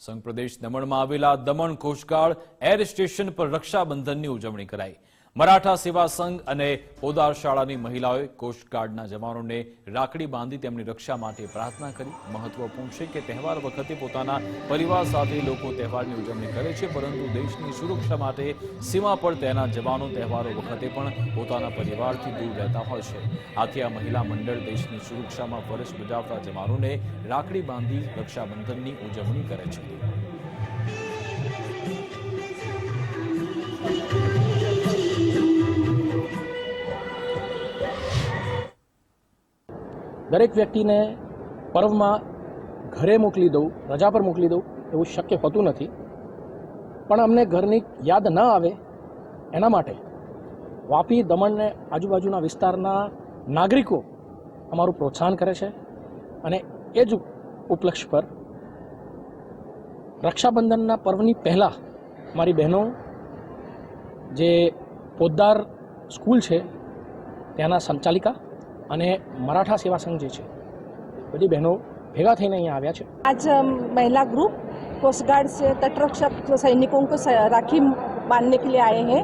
સંઘ પ્રદેશ દમણમાં આવેલા દમણ કોસ્ટગાર્ડ એર સ્ટેશન પર રક્ષાબંધનની ઉજવણી કરાઈ. મરાઠા સેવા સંઘ અને પોદાર શાળાની મહિલાઓએ કોસ્ટગાર્ડના જવાનોને રાખડી બાંધી તેમની રક્ષા માટે પ્રાર્થના કરી. મહત્વપૂર્ણ છે કે તહેવાર વખતે પોતાના પરિવાર સાથે લોકો તહેવારની ઉજવણી કરે છે, પરંતુ દેશની સુરક્ષા માટે સીમા પર તેના જવાનો તહેવારો વખતે પણ પોતાના પરિવારથી દૂર રહેતા હોય છે. આથી આ મહિલા મંડળ દેશની સુરક્ષામાં ફરજ બજાવતા જવાનોને રાખડી બાંધી રક્ષાબંધનની ઉજવણી કરે છે. દરેક વ્યક્તિને પર્વમાં ઘરે મોકલી દઉં, રજા પર મોકલી દઉં એવું શક્ય હોતું નથી. પણ અમને ઘરની યાદ ન આવે એના માટે વાપી દમણને આજુબાજુના વિસ્તારના નાગરિકો અમારું પ્રોત્સાહન કરે છે અને એ જ ઉપલક્ષ પર રક્ષાબંધનના પર્વની પહેલાં મારી બહેનો, જે પોદ્દાર સ્કૂલ છે ત્યાંના સંચાલિકા અને મરાઠા સેવા સંઘ જે છે બધી બહેનો ભેગા થઈને અહીંયા આવ્યા છે आज अम, महिला ग्रुप कोस्ट गार्ड से तटरक्षक सैनिकों को स- राखी बांधने के लिए आए हैं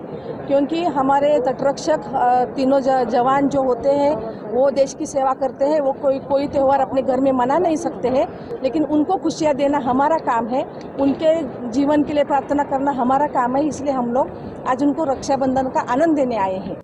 क्योंकि हमारे तटरक्षक अ, तीनों ज- जवान जो होते हैं वो देश की सेवा करते हैं वो कोई कोई त्यौहार अपने घर में मना नहीं सकते हैं लेकिन उनको खुशियाँ देना हमारा काम है उनके जीवन के लिए प्रार्थना करना हमारा काम है इसलिए हम लोग आज उनको रक्षाबंधन का आनंद देने आए हैं